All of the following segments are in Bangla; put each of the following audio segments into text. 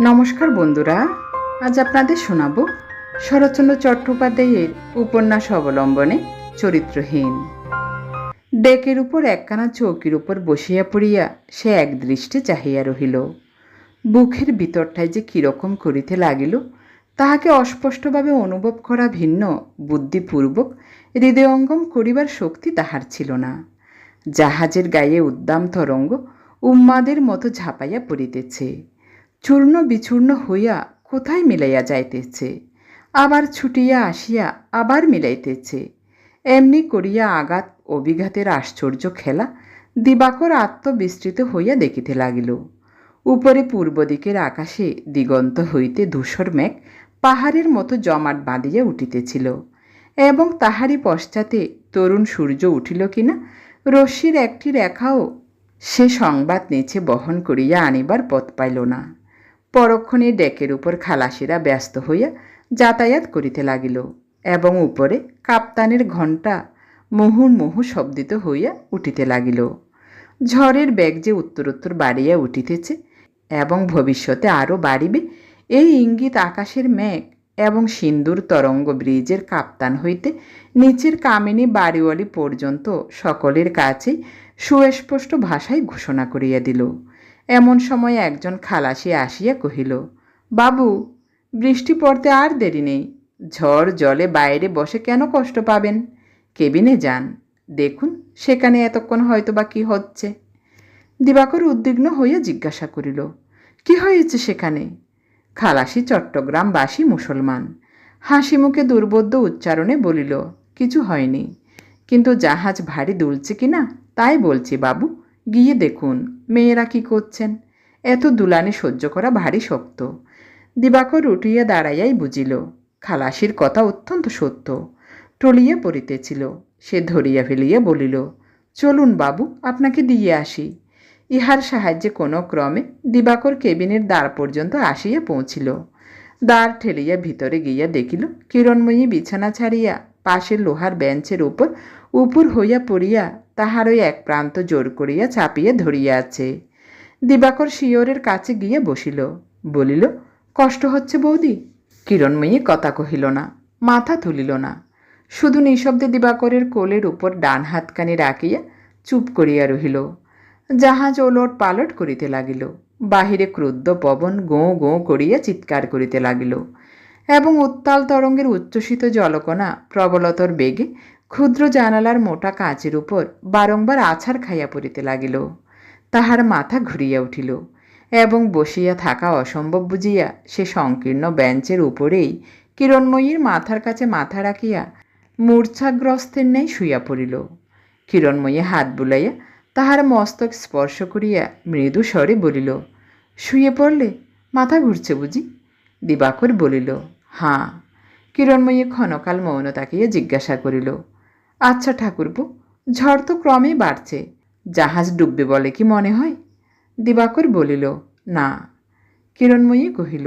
নমস্কার বন্ধুরা, আজ আপনাদের শোনাব শরৎচন্দ্র চট্টোপাধ্যায়ের উপন্যাস অবলম্বনে চরিত্রহীন। ডেকের উপর একখানা চৌকির উপর বসিয়া পড়িয়া সে এক একদৃষ্টে চাহিয়া রহিল। বুকের ভিতরটায় যে কীরকম করিতে লাগিল, তাহাকে অস্পষ্টভাবে অনুভব করা ভিন্ন, বুদ্ধিপূর্বক, হৃদয়ঙ্গম করিবার শক্তি তাহার ছিল না। জাহাজের গায়ে উদ্দাম তরঙ্গ উম্মাদের মতো ঝাঁপাইয়া পড়িতেছে। চূর্ণ বিচূর্ণ হইয়া কোথায় মিলাইয়া যাইতেছে? আবার ছুটিয়া আসিয়া আবার মিলাইতেছে। এমনি করিয়া আঘাত, অভিঘাতের আশ্চর্য খেলা দিবাকর আত্মবিস্তৃত হইয়া দেখিতে লাগিল। উপরে পূর্ব দিকের আকাশে দিগন্ত হইতে ধূসর মেঘ পাহাড়ের মতো জমাট বাঁধিয়া উঠিতেছিল এবং তাহারই পশ্চাতে তরুণ সূর্য উঠিল কিনা রশ্মির একটি রেখাও সে সংবাদ নিচে বহন করিয়া আনিবার পথ পাইল না। পরক্ষণে ডেকের উপর খালাসিরা ব্যস্ত হইয়া যাতায়াত করিতে লাগিল এবং উপরে কাপ্তানের ঘণ্টা মুহুর্মুহু শব্দিত হইয়া উঠিতে লাগিল। ঝড়ের বেগ যে উত্তরোত্তর বাড়িয়া উঠিতেছে এবং ভবিষ্যতে আরও বাড়িবে, এই ইঙ্গিত আকাশের মেঘ এবং সিন্দুর তরঙ্গ ব্রিজের কাপ্তান হইতে নিচের কামিনী বাড়িওয়ালি পর্যন্ত সকলের কাছেই সুস্পষ্ট ভাষায় ঘোষণা করিয়া দিল। এমন সময় একজন খালাসি আসিয়া কহিল, বাবু, বৃষ্টি পড়তে আর দেরি নেই। ঝড় জলে বাইরে বসে কেন কষ্ট পাবেন? কেবিনে যান। দেখুন, সেখানে এতক্ষণ হয়তো বা কী হচ্ছে। দিবাকর উদ্বিগ্ন হইয়া জিজ্ঞাসা করিল, কি হয়েছে সেখানে? খালাসি চট্টগ্রামবাসী মুসলমান। হাসি মুখে দুর্বোধ্য উচ্চারণে বলিল, কিছু হয়নি। কিন্তু জাহাজ ভারী দুলছে কি না তাই বলছি বাবু গিয়ে দেখুন, মেয়েরা কি করছেন? এত দুলানি সহ্য করা ভারী শক্ত। দিবাকর উঠিয়া দাঁড়াইয়াই বুঝিল, খালাসির কথা অত্যন্ত সত্য। টলিয়া পড়িতেছিল, সে ধরিয়া ফেলিয়া বলিল, চলুন বাবু, আপনাকে দিয়ে আসি। ইহার সাহায্যে কোনো ক্রমে দিবাকর কেবিনের দ্বার পর্যন্ত আসিয়া পৌঁছিল। দ্বার ঠেলিয়া ভিতরে গিয়া দেখিল, কিরণময়ী বিছানা ছাড়িয়া পাশের লোহার বেঞ্চের উপর উপর হইয়া পড়িয়া তাহার ওই এক প্রান্ত জোর করিয়া চাপিয়া ধরিয়া আছে। দিবাকর শিয়রের কাছে গিয়া বসিল, বলিল, কষ্ট হচ্ছে বৌদি? কিরণময়ী কথা কহিল না, মাথা তুলিল না। শুধু নিঃশব্দে দিবাকরের কোলের উপর ডান হাতখানি রাখিয়া চুপ করিয়া রহিল। জাহাজ ওলট পালট করিতে লাগিল, বাহিরে ক্রুদ্ধ পবন গোঁ গোঁ করিয়া চিৎকার করিতে লাগিল, এবং উত্তাল তরঙ্গের উচ্ছ্বসিত জলকণা প্রবলতর বেগে ক্ষুদ্র জানালার মোটা কাঁচের উপর বারংবার আছাড় খাইয়া পড়িতে লাগিল। তাহার মাথা ঘুরিয়া উঠিল এবং বসিয়া থাকা অসম্ভব বুঝিয়া সে সংকীর্ণ বেঞ্চের উপরেই কিরণময়ীর মাথার কাছে মাথা রাখিয়া মূর্ছাগ্রস্তের ন্যায় শুইয়া পড়িল। কিরণময়ী হাত বুলাইয়া তাহার মস্তক স্পর্শ করিয়া মৃদু স্বরে বলিল, শুয়ে পড়লে মাথা ঘুরছে বুঝি? দিবাকর বলিল, হাঁ। কিরণময়ী ক্ষণকাল মৌন তাকিয়ে জিজ্ঞাসা করিল আচ্ছা ঠাকুরপো, ঝড় তো ক্রমেই বাড়ছে। জাহাজ ডুববে বলে কি মনে হয়? দিবাকর বলিল, না। কিরণময়ী কহিল,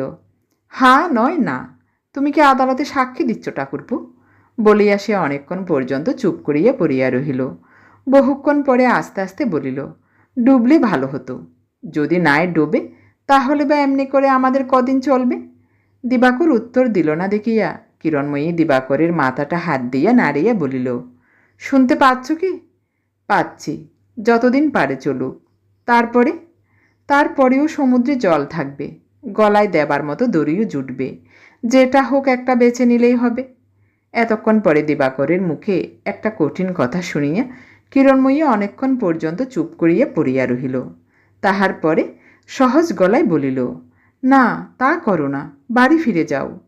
হা নয় না। তুমি কি আদালতে সাক্ষী দিচ্ছ ঠাকুরপো? বলিয়া সে অনেকক্ষণ পর্যন্ত চুপ করিয়া পড়িয়া রহিল। বহুক্ষণ পরে আস্তে আস্তে বলিল, ডুবলে ভালো হতো। যদি নাই ডুবে, তাহলে বা এমনি করে আমাদের কদিন চলবে? দিবাকর উত্তর দিল না দেখিয়া কিরণময়ী দিবাকরের মাথাটা হাত দিয়া নাড়িয়া বলিল শুনতে পাচ্ছ কি? পাচ্ছি, যতদিন পারে চলুক। তারপরে? তারপরেও সমুদ্রে জল থাকবে, গলায় দেবার মতো দড়িও জুটবে। যেটা হোক একটা বেছে নিলেই হবে। এতক্ষণ পরে দিবাকরের মুখে একটা কঠিন কথা শুনিয়া কিরণময়ী অনেকক্ষণ পর্যন্ত চুপ করিয়া পড়িয়া রহিল। তাহার পরে সহজ গলায় বলিল, না, তা করো না, বাড়ি ফিরে যাও।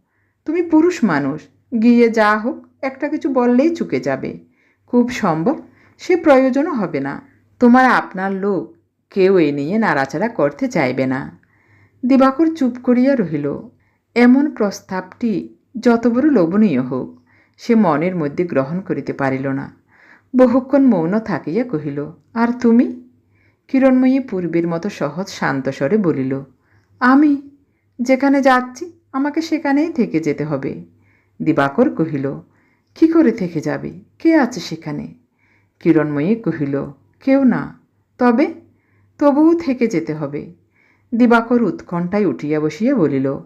তুমি পুরুষ মানুষ, গিয়ে যা হোক, একটা কিছু বললেই চুকে যাবে। খুব সম্ভব, সে প্রয়োজনও হবে না। তোমার আপনার লোক কেউ এ নিয়ে নাড়াচাড়া করতে চাইবে না। দিবাকর চুপ করিয়া রহিল। এমন প্রস্তাবটি যত বড় লোভনীয় হোক, সে মনের মধ্যে গ্রহণ করিতে পারিল না। বহুক্ষণ মৌন থাকিয়া কহিল, আর তুমি? কিরণময়ী পূর্বের মতো সহজ শান্ত স্বরে বলিল, আমি যেখানে যাচ্ছি, আমাকে সেখানেই থেকে যেতে হবে। দিবাকর কহিল কি করে থেকে যাবে? কে আছে সেখানে? কিরণময়ী কহিল, কেউ না। তবে? তবুও থেকে যেতে হবে। দিবাকর উৎকণ্ঠায় উঠিয়া বসিয়া বলিল,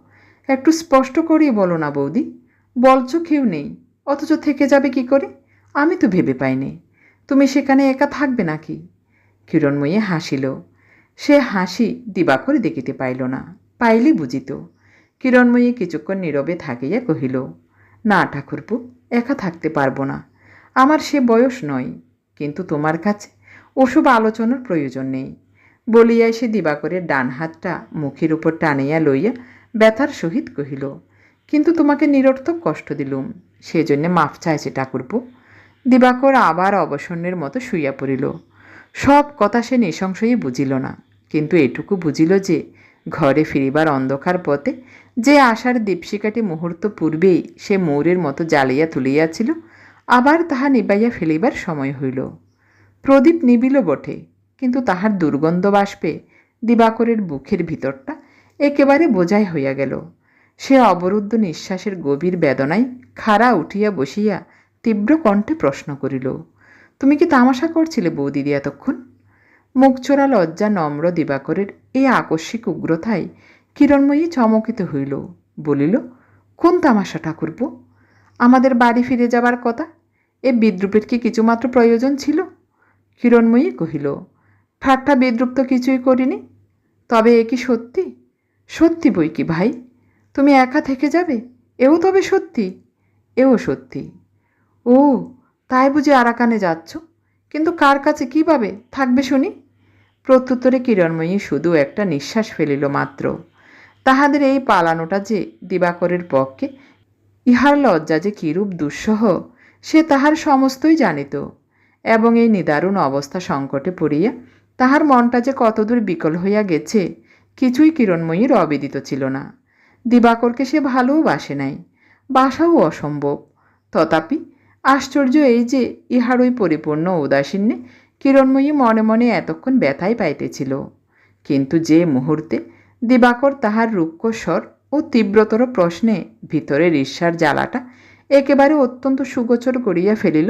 একটু স্পষ্ট করিয়ে বলো না বৌদি বলছো কেউ নেই, অথচ থেকে যাবে কি করে? আমি তো ভেবে পাইনি। তুমি সেখানে একা থাকবে নাকি? কিরণময়ী হাসিল। সে হাসি দিবাকর দেখিতে পাইল না, পাইলে বুঝিত। কিরণময়ী কিছুক্ষণ নীরবে থাকিয়া কহিল, না ঠাকুরপু একা থাকতে পারব না। আমার সে বয়স নয়, কিন্তু তোমার কাছে ওসব আলোচনার প্রয়োজন নেই। বলিয়াই সে দিবাকরের ডান হাতটা মুখের উপর টানিয়া লইয়া ব্যথার সহিত কহিল, কিন্তু তোমাকে নিরর্থক কষ্ট দিলুম, সেজন্যে মাফ চাইছে ঠাকুরপু। দিবাকর আবার অবসন্নের মতো শুইয়া পড়িল। সব কথা সে নৃশংসই বুঝিল না, কিন্তু এটুকু বুঝিল যে, ঘরে ফিরিবার অন্ধকার পথে যে আশার দীপশিকাটি মুহূর্ত পূর্বেই সে মৌরের মতো জ্বালিয়া তুলিয়াছিল, আবার তাহা নিবাইয়া ফেলিবার সময় হইল। প্রদীপ নিবিল বটে, কিন্তু তাহার দুর্গন্ধ বাষ্পে দিবাকরের বুকের ভিতরটা একেবারে বোঝাই হইয়া গেল। সে অবরুদ্ধ নিঃশ্বাসের গভীর বেদনায় খাড়া উঠিয়া বসিয়া তীব্র কণ্ঠে প্রশ্ন করিল, তুমি কি তামাশা করছিলে বৌদিদি এতক্ষণ? মুখচোরা লজ্জা নম্র দিবাকরের এই আকস্মিক উগ্রতায় কিরণময়ী চমকিত হইল, বলিল, কোন তামাশা ঠাকুরপো? আমাদের বাড়ি ফিরে যাবার কথা? এ বিদ্রুপের কি কিছুমাত্র প্রয়োজন ছিল? কিরণময়ী কহিল, ঠাট্টা বিদ্রুপ তো কিছুই করিনি। তবে এ কি সত্যি? সত্যি বই কি ভাই? তুমি একা থেকে যাবে? এও তবে সত্যি? এও সত্যি। ও, তাই বুঝি আরাকানে যাচ্ছ? কিন্তু কার কাছে কীভাবে? থাকবে শুনি? প্রত্যুত্তরে কিরণময়ী শুধু একটা নিঃশ্বাস ফেলিল মাত্র। তাহাদের এই পালানোটা যে দিবাকরের পক্ষে, ইহার লজ্জা যে কিরূপ দুঃসহ, সে তাহার সমস্তই জানিত। এবং এই নিদারুণ অবস্থা সংকটে পড়িয়া তাহার মনটা যে কতদূর বিকল হইয়া গেছে, কিছুই কিরণময়ীর অবিদিত ছিল না। দিবাকরকে সে ভালোও বাসে নাই, বাসাও অসম্ভব। তথাপি আশ্চর্য এই যে ইহার ওই পরিপূর্ণ উদাসীন্যে কিরণময়ী মনে মনে এতক্ষণ ব্যথাই পাইতেছিল। কিন্তু যে মুহূর্তে দিবাকর তাহার রুক্ষ স্বর ও তীব্রতর প্রশ্নে ভিতরের ঈর্ষার জ্বালাটা একেবারে অত্যন্ত সুগোচর করিয়া ফেলিল।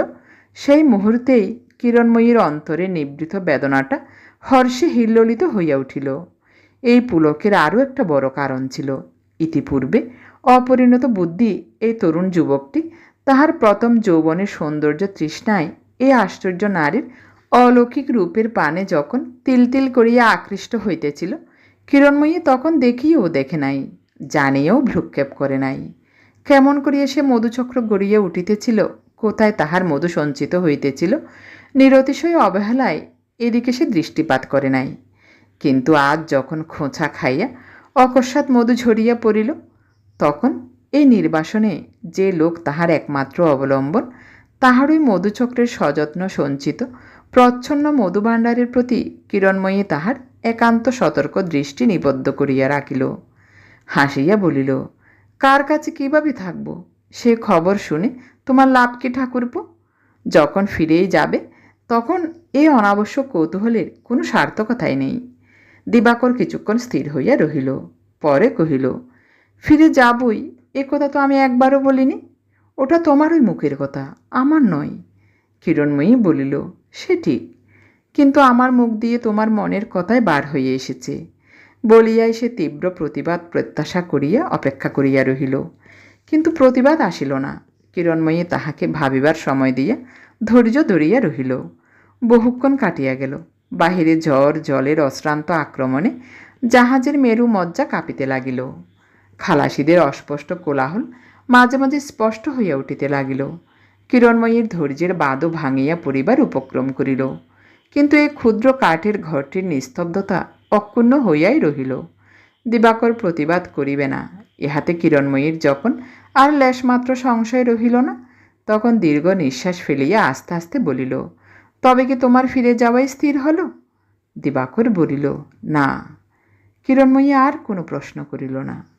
সেই মুহূর্তেই কিরণময়ীর অন্তরে নিবৃত বেদনাটা হর্ষে হিল্লোলিত হইয়া উঠিল। এই পুলকের আরও একটা বড় কারণ ছিল। ইতিপূর্বে অপরিণত বুদ্ধি এই তরুণ যুবকটি তাহার প্রথম যৌবনের সৌন্দর্য তৃষ্ণায় এই আশ্চর্য নারীর অলৌকিক রূপের পানে যখন তিল তিল করিয়া আকৃষ্ট হইতেছিল কিরণময়ী তখন দেখিও দেখে নাই জানিয়েও ভ্রুক্ষেপ করে নাই। কেমন করিয়া সে মধুচক্র গড়িয়া উঠিতেছিল, কোথায় তাহার মধু সঞ্চিত হইতেছিল, নিরতিশয় অবহেলায় এদিকে সে দৃষ্টিপাত করে নাই। কিন্তু আজ যখন খোঁচা খাইয়া অকস্মাৎ মধু ঝরিয়া পড়িল, তখন এই নির্বাসনে যে লোক তাহার একমাত্র অবলম্বন, তাহারই মধুচক্রের সযত্ন সঞ্চিত, প্রচ্ছন্ন মধুভাণ্ডারের প্রতি কিরণময়ী তাহার একান্ত সতর্ক দৃষ্টি নিবদ্ধ করিয়া রাখিল। হাসিয়া বলিল, কার কাছে কীভাবে থাকব? সে খবর শুনে তোমার লাভ কি ঠাকুরপো? যখন ফিরেই যাবে, তখন এ অনাবশ্যক কৌতূহলের কোনো সার্থকতাই নেই দিবাকর কিছুক্ষণ স্থির হইয়া রহিল। পরে কহিল, ফিরে যাবই, এ কথা তো আমি একবারও বলিনি। ওটা তোমারই মুখের কথা, আমার নয় কিরণময়ী বলিল, সে ঠিক। কিন্তু আমার মুখ দিয়ে তোমার মনের কথাই বার হয়ে এসেছে। বলিয়াই সে তীব্র প্রতিবাদ প্রত্যাশা করিয়া অপেক্ষা করিয়া রহিল। কিন্তু প্রতিবাদ আসিল না। কিরণময়ী তাহাকে ভাবিবার সময় দিয়া ধৈর্য ধরিয়া রহিল। বহুক্ষণ কাটিয়া গেল। বাহিরে ঝড়, জলের অশ্রান্ত আক্রমণে জাহাজের মেরু মজ্জা কাঁপিতে লাগিল। খালাসিদের অস্পষ্ট কোলাহল মাঝে মাঝে স্পষ্ট হইয়া উঠিতে লাগিল। কিরণময়ীর ধৈর্যের বাঁধও ভাঙিয়া পড়িবার উপক্রম করিল। কিন্তু এই ক্ষুদ্র কাঠের ঘরটির নিস্তব্ধতা অক্ষুণ্ণ হইয়াই রহিল। দিবাকর প্রতিবাদ করিবে না। ইহাতে কিরণময়ীর যখন আর লেশমাত্র সংশয় রহিল না, তখন দীর্ঘ নিঃশ্বাস ফেলিয়া আস্তে আস্তে বলিল, তবে কি তোমার ফিরে যাওয়াই স্থির হলো? দিবাকর বলিল, না। কিরণময়ী আর কোনো প্রশ্ন করিল না।